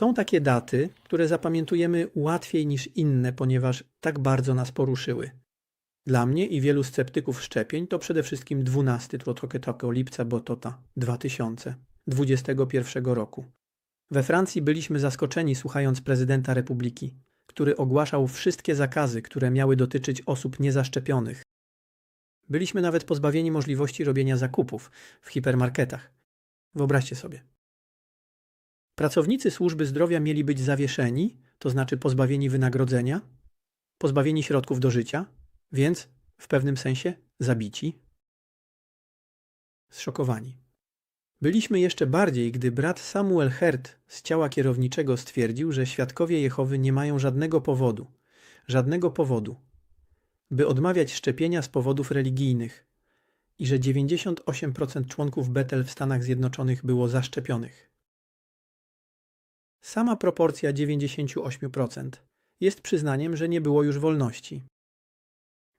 Są takie daty, które zapamiętujemy łatwiej niż inne, ponieważ tak bardzo nas poruszyły. Dla mnie i wielu sceptyków szczepień to przede wszystkim 12 Toketoko lipca Botota 2021 roku. We Francji byliśmy zaskoczeni słuchając prezydenta republiki, który ogłaszał wszystkie zakazy, które miały dotyczyć osób niezaszczepionych. Byliśmy nawet pozbawieni możliwości robienia zakupów w hipermarketach. Wyobraźcie sobie. Pracownicy służby zdrowia mieli być zawieszeni, to znaczy pozbawieni wynagrodzenia, pozbawieni środków do życia, więc w pewnym sensie zabici. Zszokowani. Byliśmy jeszcze bardziej, gdy brat Samuel Hert z ciała kierowniczego stwierdził, że świadkowie Jehowy nie mają żadnego powodu, żadnego powodu, by odmawiać szczepienia z powodów religijnych i że 98% członków Betel w Stanach Zjednoczonych było zaszczepionych. Sama proporcja 98% jest przyznaniem, że nie było już wolności.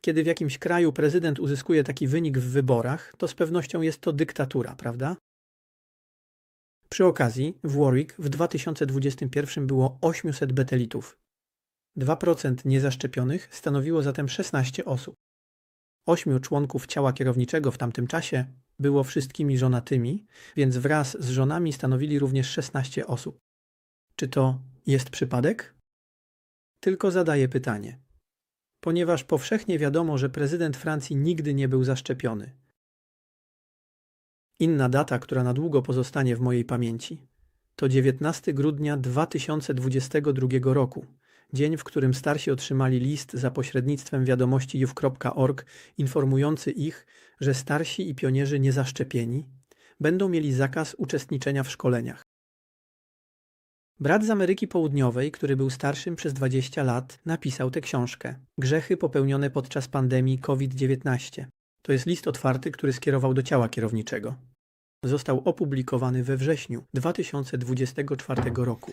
Kiedy w jakimś kraju prezydent uzyskuje taki wynik w wyborach, to z pewnością jest to dyktatura, prawda? Przy okazji w Warwick w 2021 było 800 betelitów. 2% niezaszczepionych stanowiło zatem 16 osób. Ośmiu członków ciała kierowniczego w tamtym czasie było wszystkimi żonatymi, więc wraz z żonami stanowili również 16 osób. Czy to jest przypadek? Tylko zadaję pytanie. Ponieważ powszechnie wiadomo, że prezydent Francji nigdy nie był zaszczepiony. Inna data, która na długo pozostanie w mojej pamięci, to 19 grudnia 2022 roku, dzień, w którym starsi otrzymali list za pośrednictwem wiadomości juw.org informujący ich, że starsi i pionierzy niezaszczepieni będą mieli zakaz uczestniczenia w szkoleniach. Brat z Ameryki Południowej, który był starszym przez 20 lat, napisał tę książkę Grzechy popełnione podczas pandemii COVID-19. To jest list otwarty, który skierował do ciała kierowniczego. Został opublikowany we wrześniu 2024 roku.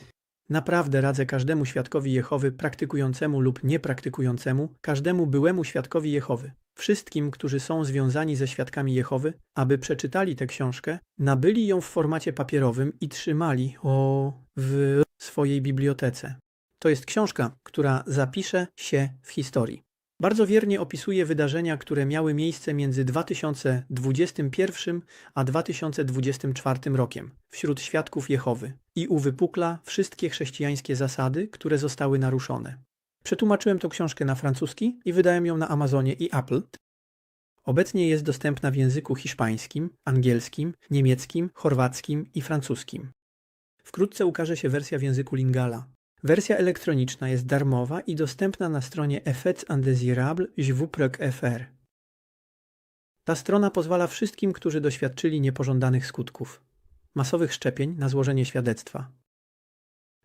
Naprawdę radzę każdemu świadkowi Jehowy, praktykującemu lub niepraktykującemu, każdemu byłemu świadkowi Jehowy, wszystkim, którzy są związani ze świadkami Jehowy, aby przeczytali tę książkę, nabyli ją w formacie papierowym i trzymali o w swojej bibliotece. To jest książka, która zapisze się w historii. Bardzo wiernie opisuje wydarzenia, które miały miejsce między 2021 a 2024 rokiem wśród świadków Jehowy i uwypukla wszystkie chrześcijańskie zasady, które zostały naruszone. Przetłumaczyłem tę książkę na francuski i wydałem ją na Amazonie i Apple. Obecnie jest dostępna w języku hiszpańskim, angielskim, niemieckim, chorwackim i francuskim. Wkrótce ukaże się wersja w języku Lingala. Wersja elektroniczna jest darmowa i dostępna na stronie Effets jw.fr. Ta strona pozwala wszystkim, którzy doświadczyli niepożądanych skutków, masowych szczepień na złożenie świadectwa.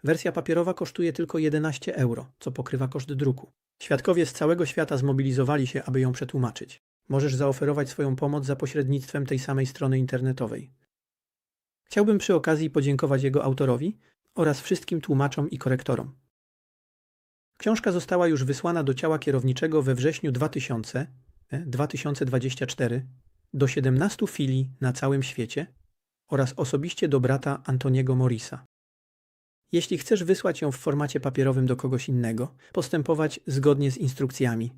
Wersja papierowa kosztuje tylko 11 euro, co pokrywa koszt druku. Świadkowie z całego świata zmobilizowali się, aby ją przetłumaczyć. Możesz zaoferować swoją pomoc za pośrednictwem tej samej strony internetowej. Chciałbym przy okazji podziękować jego autorowi oraz wszystkim tłumaczom i korektorom. Książka została już wysłana do ciała kierowniczego we wrześniu 2000, 2024 do 17 filii na całym świecie oraz osobiście do brata Antoniego Morisa. Jeśli chcesz wysłać ją w formacie papierowym do kogoś innego, postępować zgodnie z instrukcjami.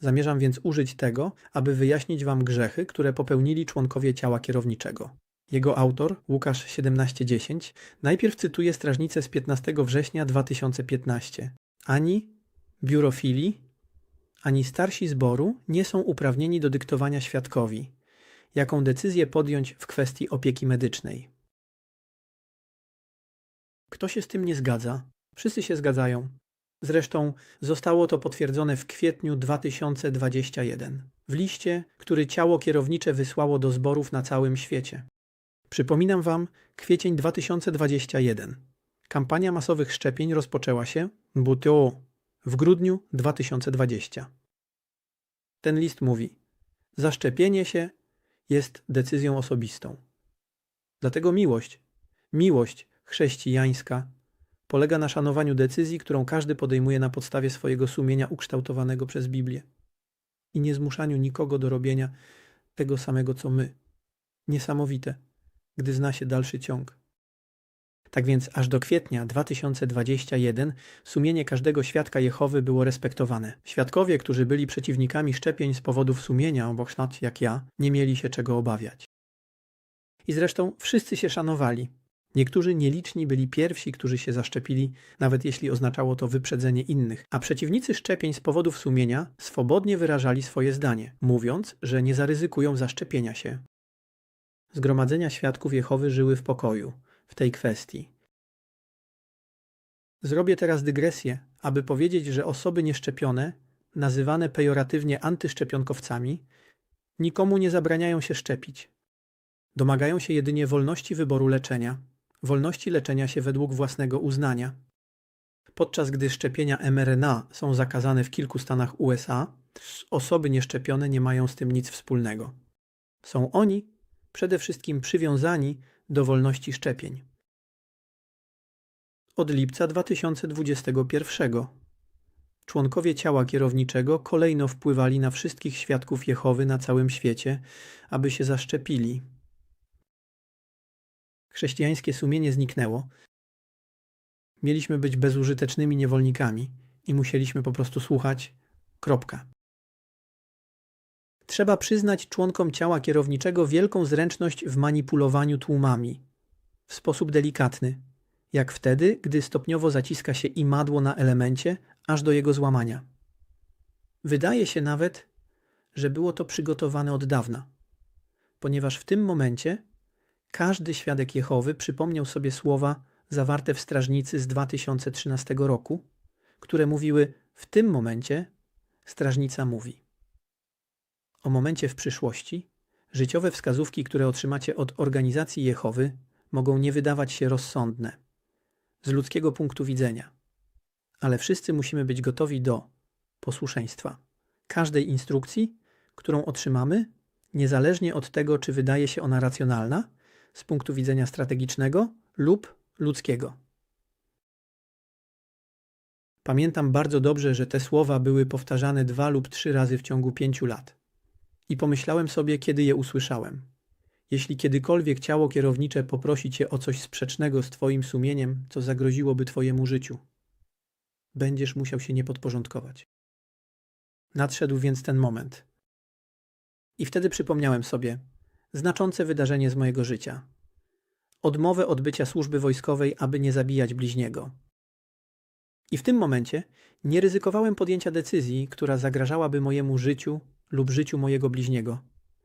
Zamierzam więc użyć tego, aby wyjaśnić Wam grzechy, które popełnili członkowie ciała kierowniczego. Jego autor, Łukasz 1710, najpierw cytuje strażnicę z 15 września 2015. Ani biurofili, ani starsi zboru nie są uprawnieni do dyktowania świadkowi, jaką decyzję podjąć w kwestii opieki medycznej. Kto się z tym nie zgadza? Wszyscy się zgadzają. Zresztą zostało to potwierdzone w kwietniu 2021 w liście, który ciało kierownicze wysłało do zborów na całym świecie. Przypominam Wam, kwiecień 2021. Kampania masowych szczepień rozpoczęła się BTO w grudniu 2020. Ten list mówi: Zaszczepienie się jest decyzją osobistą. Dlatego miłość, miłość chrześcijańska polega na szanowaniu decyzji, którą każdy podejmuje na podstawie swojego sumienia ukształtowanego przez Biblię i nie zmuszaniu nikogo do robienia tego samego co my. Niesamowite gdy zna się dalszy ciąg. Tak więc aż do kwietnia 2021 sumienie każdego świadka Jehowy było respektowane. Świadkowie, którzy byli przeciwnikami szczepień z powodów sumienia, obok jak ja, nie mieli się czego obawiać. I zresztą wszyscy się szanowali. Niektórzy nieliczni byli pierwsi, którzy się zaszczepili, nawet jeśli oznaczało to wyprzedzenie innych, a przeciwnicy szczepień z powodów sumienia swobodnie wyrażali swoje zdanie, mówiąc, że nie zaryzykują zaszczepienia się. Zgromadzenia świadków Jehowy żyły w pokoju w tej kwestii. Zrobię teraz dygresję, aby powiedzieć, że osoby nieszczepione, nazywane pejoratywnie antyszczepionkowcami, nikomu nie zabraniają się szczepić. Domagają się jedynie wolności wyboru leczenia, wolności leczenia się według własnego uznania. Podczas gdy szczepienia mRNA są zakazane w kilku stanach USA, osoby nieszczepione nie mają z tym nic wspólnego. Są oni przede wszystkim przywiązani do wolności szczepień. Od lipca 2021 członkowie ciała kierowniczego kolejno wpływali na wszystkich świadków Jehowy na całym świecie, aby się zaszczepili. Chrześcijańskie sumienie zniknęło. Mieliśmy być bezużytecznymi niewolnikami i musieliśmy po prostu słuchać. Kropka. Trzeba przyznać członkom ciała kierowniczego wielką zręczność w manipulowaniu tłumami. W sposób delikatny, jak wtedy, gdy stopniowo zaciska się imadło na elemencie, aż do jego złamania. Wydaje się nawet, że było to przygotowane od dawna, ponieważ w tym momencie każdy świadek Jehowy przypomniał sobie słowa zawarte w strażnicy z 2013 roku, które mówiły: W tym momencie strażnica mówi. O momencie w przyszłości życiowe wskazówki, które otrzymacie od organizacji Jehowy, mogą nie wydawać się rozsądne. Z ludzkiego punktu widzenia, ale wszyscy musimy być gotowi do posłuszeństwa. Każdej instrukcji, którą otrzymamy, niezależnie od tego, czy wydaje się ona racjonalna z punktu widzenia strategicznego lub ludzkiego. Pamiętam bardzo dobrze, że te słowa były powtarzane dwa lub trzy razy w ciągu pięciu lat. I pomyślałem sobie, kiedy je usłyszałem. Jeśli kiedykolwiek ciało kierownicze poprosi cię o coś sprzecznego z twoim sumieniem, co zagroziłoby twojemu życiu, będziesz musiał się nie podporządkować. Nadszedł więc ten moment. I wtedy przypomniałem sobie znaczące wydarzenie z mojego życia. Odmowę odbycia służby wojskowej, aby nie zabijać bliźniego. I w tym momencie nie ryzykowałem podjęcia decyzji, która zagrażałaby mojemu życiu lub życiu mojego bliźniego,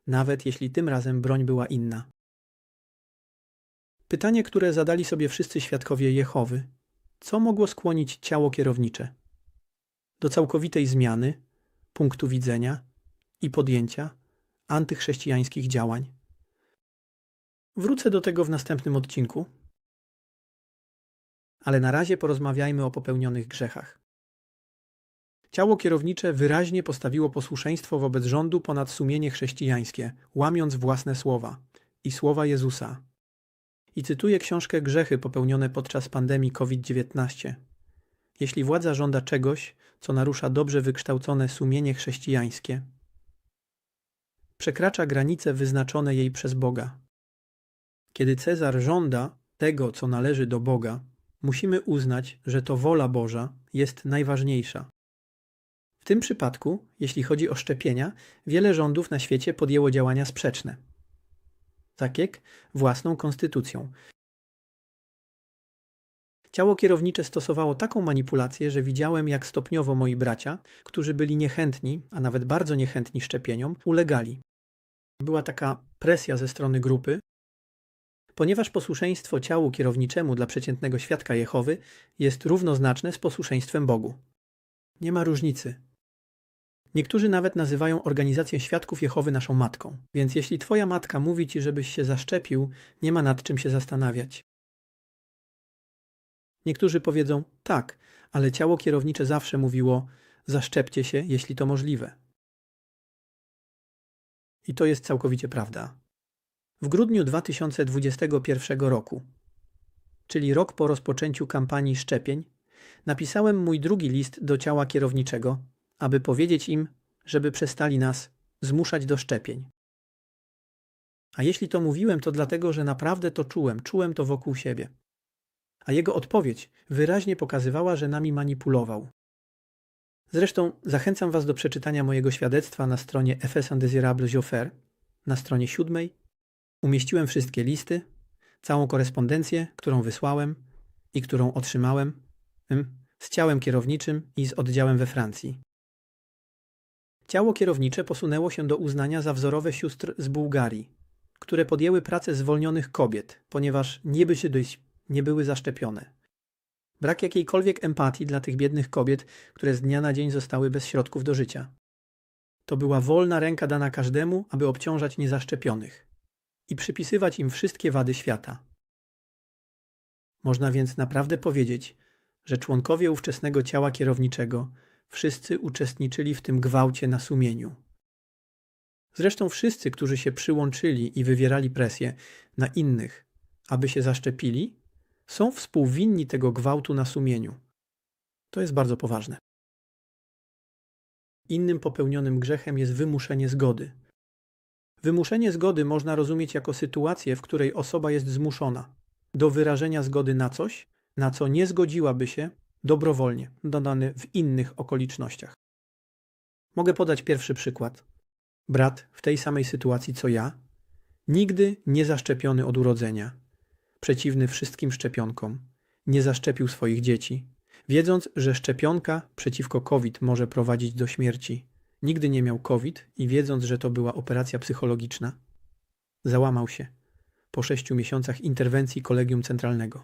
nawet jeśli tym razem broń była inna. Pytanie, które zadali sobie wszyscy świadkowie Jehowy: co mogło skłonić ciało kierownicze do całkowitej zmiany punktu widzenia i podjęcia antychrześcijańskich działań? Wrócę do tego w następnym odcinku, ale na razie porozmawiajmy o popełnionych grzechach. Ciało kierownicze wyraźnie postawiło posłuszeństwo wobec rządu ponad sumienie chrześcijańskie, łamiąc własne słowa i słowa Jezusa. I cytuję książkę Grzechy popełnione podczas pandemii COVID-19. Jeśli władza żąda czegoś, co narusza dobrze wykształcone sumienie chrześcijańskie, przekracza granice wyznaczone jej przez Boga. Kiedy Cezar żąda tego, co należy do Boga, musimy uznać, że to wola Boża jest najważniejsza. W tym przypadku, jeśli chodzi o szczepienia, wiele rządów na świecie podjęło działania sprzeczne. Tak jak własną konstytucją. Ciało kierownicze stosowało taką manipulację, że widziałem, jak stopniowo moi bracia, którzy byli niechętni, a nawet bardzo niechętni szczepieniom, ulegali. Była taka presja ze strony grupy, ponieważ posłuszeństwo ciału kierowniczemu dla przeciętnego świadka Jehowy jest równoznaczne z posłuszeństwem Bogu. Nie ma różnicy. Niektórzy nawet nazywają organizację świadków Jehowy naszą matką, więc jeśli twoja matka mówi ci, żebyś się zaszczepił, nie ma nad czym się zastanawiać. Niektórzy powiedzą tak, ale ciało kierownicze zawsze mówiło zaszczepcie się, jeśli to możliwe. I to jest całkowicie prawda. W grudniu 2021 roku, czyli rok po rozpoczęciu kampanii szczepień, napisałem mój drugi list do ciała kierowniczego, aby powiedzieć im, żeby przestali nas zmuszać do szczepień. A jeśli to mówiłem, to dlatego, że naprawdę to czułem, czułem to wokół siebie. a jego odpowiedź wyraźnie pokazywała, że nami manipulował. Zresztą zachęcam Was do przeczytania mojego świadectwa na stronie Efes Indésirables Jofer. Na stronie siódmej umieściłem wszystkie listy, całą korespondencję, którą wysłałem i którą otrzymałem ym, z ciałem kierowniczym i z oddziałem we Francji. Ciało kierownicze posunęło się do uznania za wzorowe sióstr z Bułgarii, które podjęły pracę zwolnionych kobiet, ponieważ nie, by się dość, nie były zaszczepione. Brak jakiejkolwiek empatii dla tych biednych kobiet, które z dnia na dzień zostały bez środków do życia. To była wolna ręka dana każdemu, aby obciążać niezaszczepionych i przypisywać im wszystkie wady świata. Można więc naprawdę powiedzieć, że członkowie ówczesnego ciała kierowniczego wszyscy uczestniczyli w tym gwałcie na sumieniu. Zresztą wszyscy, którzy się przyłączyli i wywierali presję na innych, aby się zaszczepili, są współwinni tego gwałtu na sumieniu. To jest bardzo poważne. Innym popełnionym grzechem jest wymuszenie zgody. Wymuszenie zgody można rozumieć jako sytuację, w której osoba jest zmuszona do wyrażenia zgody na coś, na co nie zgodziłaby się dobrowolnie, dodany w innych okolicznościach. Mogę podać pierwszy przykład. Brat w tej samej sytuacji co ja, nigdy nie zaszczepiony od urodzenia, przeciwny wszystkim szczepionkom, nie zaszczepił swoich dzieci, wiedząc, że szczepionka przeciwko COVID może prowadzić do śmierci. Nigdy nie miał COVID i wiedząc, że to była operacja psychologiczna, załamał się po sześciu miesiącach interwencji kolegium centralnego.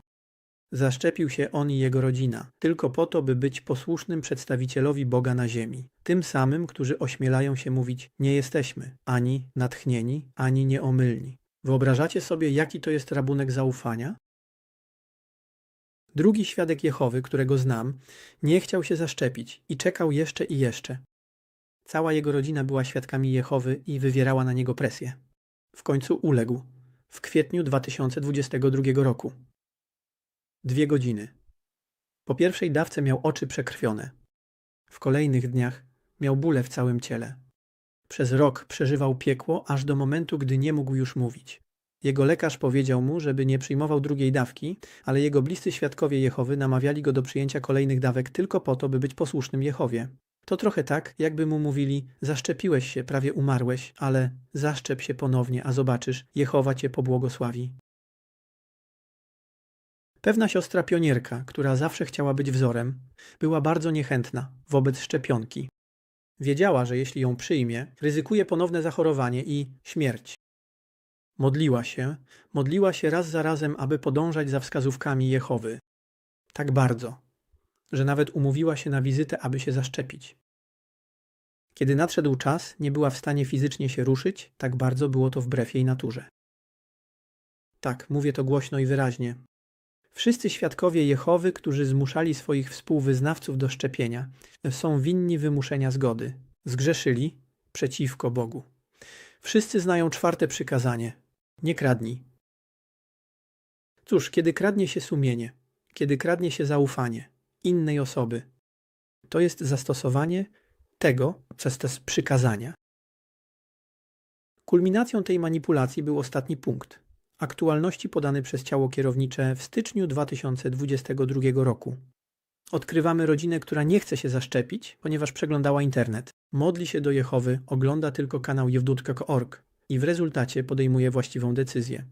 Zaszczepił się on i jego rodzina, tylko po to, by być posłusznym przedstawicielowi Boga na ziemi, tym samym, którzy ośmielają się mówić: Nie jesteśmy ani natchnieni, ani nieomylni. Wyobrażacie sobie, jaki to jest rabunek zaufania? Drugi świadek Jehowy, którego znam, nie chciał się zaszczepić i czekał jeszcze i jeszcze. Cała jego rodzina była świadkami Jehowy i wywierała na niego presję. W końcu uległ w kwietniu 2022 roku. Dwie godziny. Po pierwszej dawce miał oczy przekrwione. W kolejnych dniach miał bóle w całym ciele. Przez rok przeżywał piekło, aż do momentu, gdy nie mógł już mówić. Jego lekarz powiedział mu, żeby nie przyjmował drugiej dawki, ale jego bliscy świadkowie Jehowy namawiali go do przyjęcia kolejnych dawek tylko po to, by być posłusznym Jehowie. To trochę tak, jakby mu mówili: Zaszczepiłeś się, prawie umarłeś, ale zaszczep się ponownie, a zobaczysz, Jehowa cię pobłogosławi. Pewna siostra pionierka, która zawsze chciała być wzorem, była bardzo niechętna wobec szczepionki. Wiedziała, że jeśli ją przyjmie, ryzykuje ponowne zachorowanie i śmierć. Modliła się, modliła się raz za razem, aby podążać za wskazówkami Jehowy. Tak bardzo, że nawet umówiła się na wizytę, aby się zaszczepić. Kiedy nadszedł czas, nie była w stanie fizycznie się ruszyć, tak bardzo było to wbrew jej naturze. Tak, mówię to głośno i wyraźnie. Wszyscy świadkowie Jehowy, którzy zmuszali swoich współwyznawców do szczepienia, są winni wymuszenia zgody. Zgrzeszyli przeciwko Bogu. Wszyscy znają czwarte przykazanie: nie kradnij. Cóż, kiedy kradnie się sumienie, kiedy kradnie się zaufanie innej osoby, to jest zastosowanie tego przez te przykazania. Kulminacją tej manipulacji był ostatni punkt aktualności podany przez ciało kierownicze w styczniu 2022 roku. Odkrywamy rodzinę, która nie chce się zaszczepić, ponieważ przeglądała internet. Modli się do Jehowy, ogląda tylko kanał jewdut.org i w rezultacie podejmuje właściwą decyzję.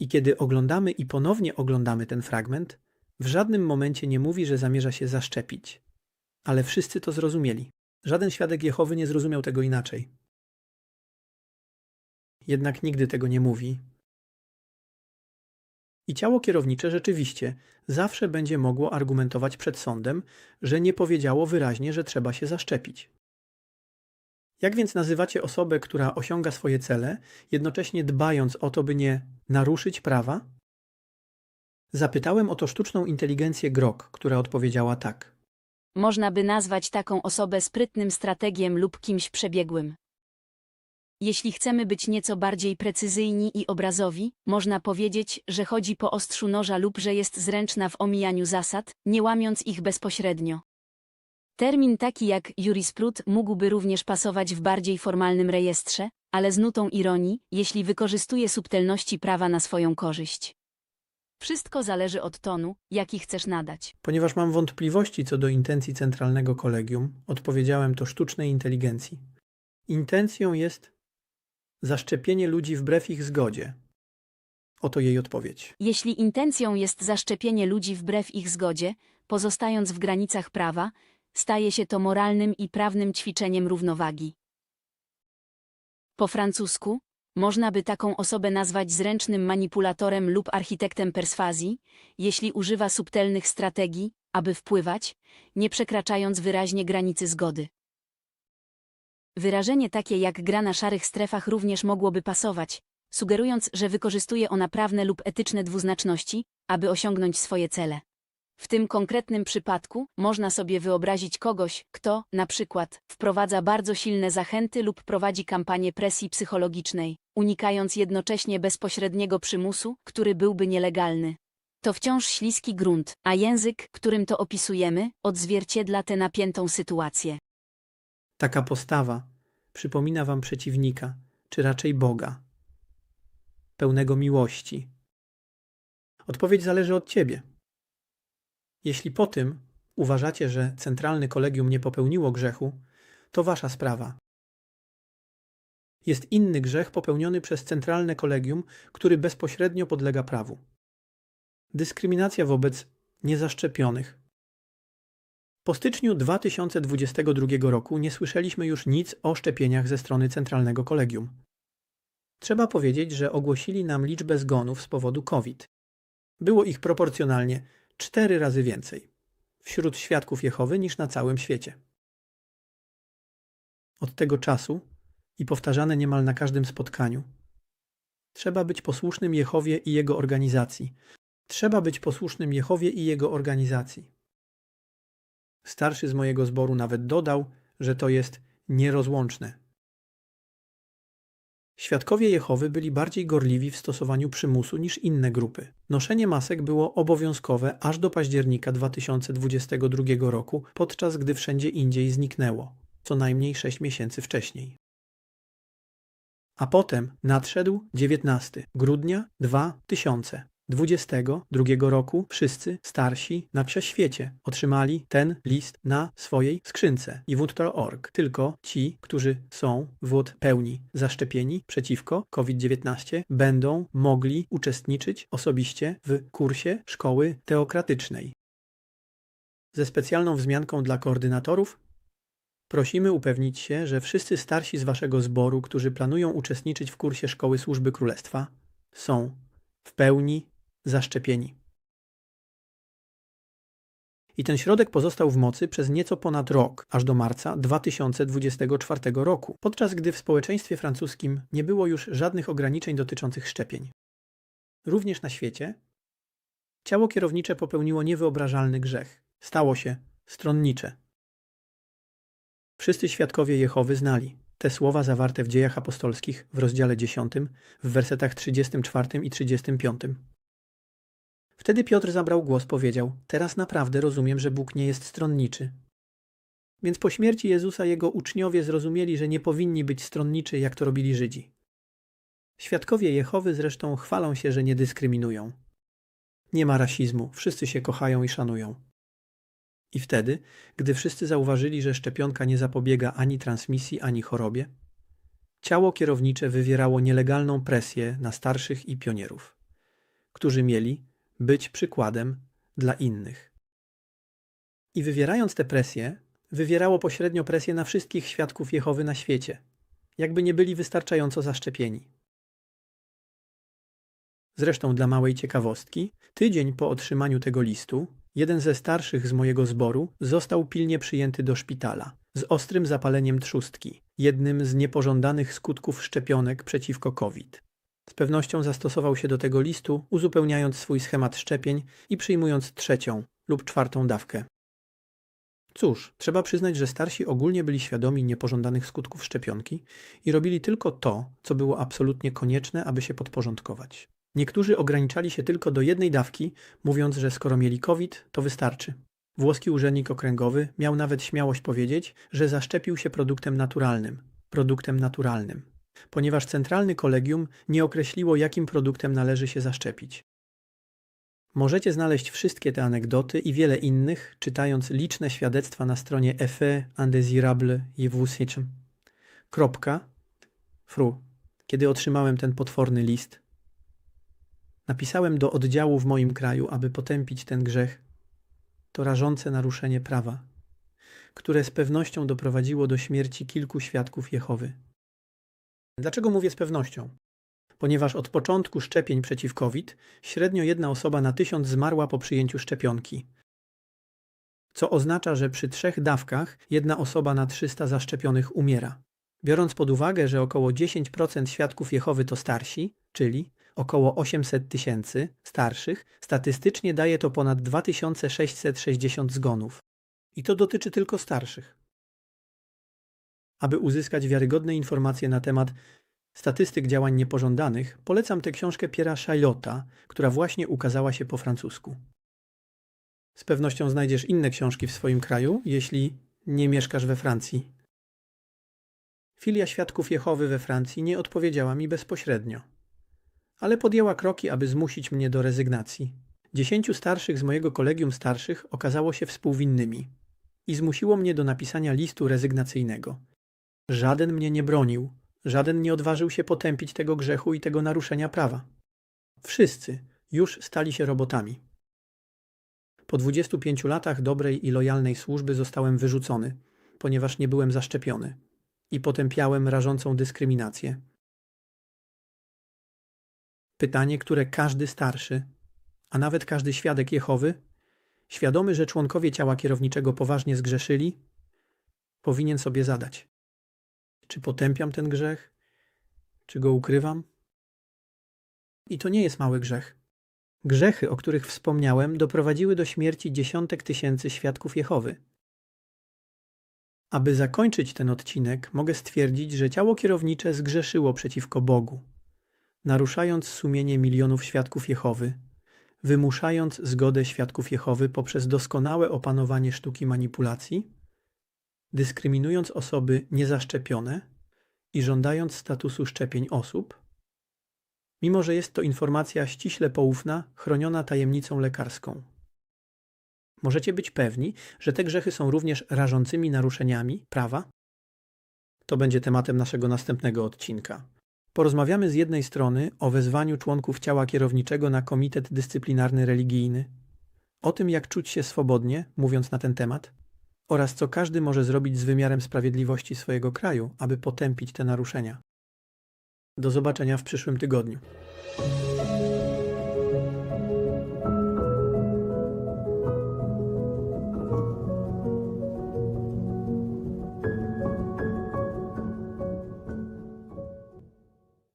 I kiedy oglądamy i ponownie oglądamy ten fragment, w żadnym momencie nie mówi, że zamierza się zaszczepić. Ale wszyscy to zrozumieli. Żaden świadek Jehowy nie zrozumiał tego inaczej. Jednak nigdy tego nie mówi, i ciało kierownicze rzeczywiście zawsze będzie mogło argumentować przed sądem, że nie powiedziało wyraźnie, że trzeba się zaszczepić. Jak więc nazywacie osobę, która osiąga swoje cele, jednocześnie dbając o to, by nie naruszyć prawa? Zapytałem o to sztuczną inteligencję Grok, która odpowiedziała tak. Można by nazwać taką osobę sprytnym strategiem lub kimś przebiegłym. Jeśli chcemy być nieco bardziej precyzyjni i obrazowi, można powiedzieć, że chodzi po ostrzu noża lub że jest zręczna w omijaniu zasad, nie łamiąc ich bezpośrednio. Termin taki jak jurisprud mógłby również pasować w bardziej formalnym rejestrze, ale z nutą ironii, jeśli wykorzystuje subtelności prawa na swoją korzyść. Wszystko zależy od tonu, jaki chcesz nadać. Ponieważ mam wątpliwości co do intencji centralnego kolegium, odpowiedziałem to sztucznej inteligencji. Intencją jest zaszczepienie ludzi wbrew ich zgodzie. Oto jej odpowiedź. Jeśli intencją jest zaszczepienie ludzi wbrew ich zgodzie, pozostając w granicach prawa, staje się to moralnym i prawnym ćwiczeniem równowagi. Po francusku można by taką osobę nazwać zręcznym manipulatorem lub architektem perswazji, jeśli używa subtelnych strategii, aby wpływać, nie przekraczając wyraźnie granicy zgody. Wyrażenie takie jak gra na szarych strefach również mogłoby pasować, sugerując, że wykorzystuje ona prawne lub etyczne dwuznaczności, aby osiągnąć swoje cele. W tym konkretnym przypadku można sobie wyobrazić kogoś, kto, na przykład, wprowadza bardzo silne zachęty lub prowadzi kampanię presji psychologicznej, unikając jednocześnie bezpośredniego przymusu, który byłby nielegalny. To wciąż śliski grunt, a język, którym to opisujemy, odzwierciedla tę napiętą sytuację. Taka postawa przypomina wam przeciwnika, czy raczej Boga, pełnego miłości. Odpowiedź zależy od ciebie. Jeśli po tym uważacie, że centralne kolegium nie popełniło grzechu, to wasza sprawa. Jest inny grzech popełniony przez centralne kolegium, który bezpośrednio podlega prawu. Dyskryminacja wobec niezaszczepionych. Po styczniu 2022 roku nie słyszeliśmy już nic o szczepieniach ze strony centralnego kolegium. Trzeba powiedzieć, że ogłosili nam liczbę zgonów z powodu COVID. Było ich proporcjonalnie cztery razy więcej wśród świadków Jehowy niż na całym świecie. Od tego czasu i powtarzane niemal na każdym spotkaniu. Trzeba być posłusznym Jehowie i jego organizacji. Trzeba być posłusznym Jehowie i jego organizacji. Starszy z mojego zboru nawet dodał, że to jest nierozłączne. Świadkowie Jehowy byli bardziej gorliwi w stosowaniu przymusu niż inne grupy. Noszenie masek było obowiązkowe aż do października 2022 roku, podczas gdy wszędzie indziej zniknęło, co najmniej 6 miesięcy wcześniej. A potem nadszedł 19 grudnia 2022 roku wszyscy starsi na świecie otrzymali ten list na swojej skrzynce i wód.org. Tylko ci, którzy są wód pełni zaszczepieni przeciwko COVID-19 będą mogli uczestniczyć osobiście w kursie szkoły teokratycznej. Ze specjalną wzmianką dla koordynatorów Prosimy upewnić się, że wszyscy starsi z waszego zboru, którzy planują uczestniczyć w kursie Szkoły Służby Królestwa, są w pełni zaszczepieni. I ten środek pozostał w mocy przez nieco ponad rok, aż do marca 2024 roku, podczas gdy w społeczeństwie francuskim nie było już żadnych ograniczeń dotyczących szczepień. Również na świecie ciało kierownicze popełniło niewyobrażalny grzech. Stało się stronnicze. Wszyscy świadkowie Jehowy znali te słowa zawarte w dziejach apostolskich w rozdziale 10, w wersetach 34 i 35. Wtedy Piotr zabrał głos, powiedział: Teraz naprawdę rozumiem, że Bóg nie jest stronniczy. Więc po śmierci Jezusa jego uczniowie zrozumieli, że nie powinni być stronniczy, jak to robili Żydzi. Świadkowie Jehowy zresztą chwalą się, że nie dyskryminują. Nie ma rasizmu, wszyscy się kochają i szanują. I wtedy, gdy wszyscy zauważyli, że szczepionka nie zapobiega ani transmisji, ani chorobie, ciało kierownicze wywierało nielegalną presję na starszych i pionierów, którzy mieli być przykładem dla innych. I wywierając tę presję, wywierało pośrednio presję na wszystkich świadków Jehowy na świecie, jakby nie byli wystarczająco zaszczepieni. Zresztą dla małej ciekawostki, tydzień po otrzymaniu tego listu, jeden ze starszych z mojego zboru został pilnie przyjęty do szpitala z ostrym zapaleniem trzustki, jednym z niepożądanych skutków szczepionek przeciwko COVID. Z pewnością zastosował się do tego listu, uzupełniając swój schemat szczepień i przyjmując trzecią lub czwartą dawkę. Cóż, trzeba przyznać, że starsi ogólnie byli świadomi niepożądanych skutków szczepionki i robili tylko to, co było absolutnie konieczne, aby się podporządkować. Niektórzy ograniczali się tylko do jednej dawki, mówiąc, że skoro mieli COVID, to wystarczy. Włoski urzędnik okręgowy miał nawet śmiałość powiedzieć, że zaszczepił się produktem naturalnym. Produktem naturalnym. Ponieważ centralny kolegium nie określiło, jakim produktem należy się zaszczepić. Możecie znaleźć wszystkie te anegdoty i wiele innych, czytając liczne świadectwa na stronie Effet Indésirable et Sitchem. Kropka. Fru. Kiedy otrzymałem ten potworny list, napisałem do oddziału w moim kraju, aby potępić ten grzech. To rażące naruszenie prawa, które z pewnością doprowadziło do śmierci kilku świadków Jehowy. Dlaczego mówię z pewnością? Ponieważ od początku szczepień przeciw COVID średnio jedna osoba na tysiąc zmarła po przyjęciu szczepionki. Co oznacza, że przy trzech dawkach jedna osoba na 300 zaszczepionych umiera. Biorąc pod uwagę, że około 10% świadków Jehowy to starsi, czyli około 800 tysięcy starszych, statystycznie daje to ponad 2660 zgonów. I to dotyczy tylko starszych. Aby uzyskać wiarygodne informacje na temat statystyk działań niepożądanych, polecam tę książkę Piera Chailota, która właśnie ukazała się po francusku. Z pewnością znajdziesz inne książki w swoim kraju, jeśli nie mieszkasz we Francji. Filia Świadków Jehowy we Francji nie odpowiedziała mi bezpośrednio, ale podjęła kroki, aby zmusić mnie do rezygnacji. Dziesięciu starszych z mojego kolegium starszych okazało się współwinnymi i zmusiło mnie do napisania listu rezygnacyjnego. Żaden mnie nie bronił, żaden nie odważył się potępić tego grzechu i tego naruszenia prawa. Wszyscy już stali się robotami. Po 25 latach dobrej i lojalnej służby zostałem wyrzucony, ponieważ nie byłem zaszczepiony i potępiałem rażącą dyskryminację. Pytanie, które każdy starszy, a nawet każdy świadek Jehowy, świadomy, że członkowie ciała kierowniczego poważnie zgrzeszyli, powinien sobie zadać. Czy potępiam ten grzech? Czy go ukrywam? I to nie jest mały grzech. Grzechy, o których wspomniałem, doprowadziły do śmierci dziesiątek tysięcy świadków Jehowy. Aby zakończyć ten odcinek, mogę stwierdzić, że ciało kierownicze zgrzeszyło przeciwko Bogu, naruszając sumienie milionów świadków Jehowy, wymuszając zgodę świadków Jehowy poprzez doskonałe opanowanie sztuki manipulacji, dyskryminując osoby niezaszczepione i żądając statusu szczepień osób, mimo że jest to informacja ściśle poufna, chroniona tajemnicą lekarską. Możecie być pewni, że te grzechy są również rażącymi naruszeniami prawa? To będzie tematem naszego następnego odcinka. Porozmawiamy z jednej strony o wezwaniu członków ciała kierowniczego na komitet dyscyplinarny religijny, o tym jak czuć się swobodnie, mówiąc na ten temat, oraz co każdy może zrobić z wymiarem sprawiedliwości swojego kraju, aby potępić te naruszenia. Do zobaczenia w przyszłym tygodniu.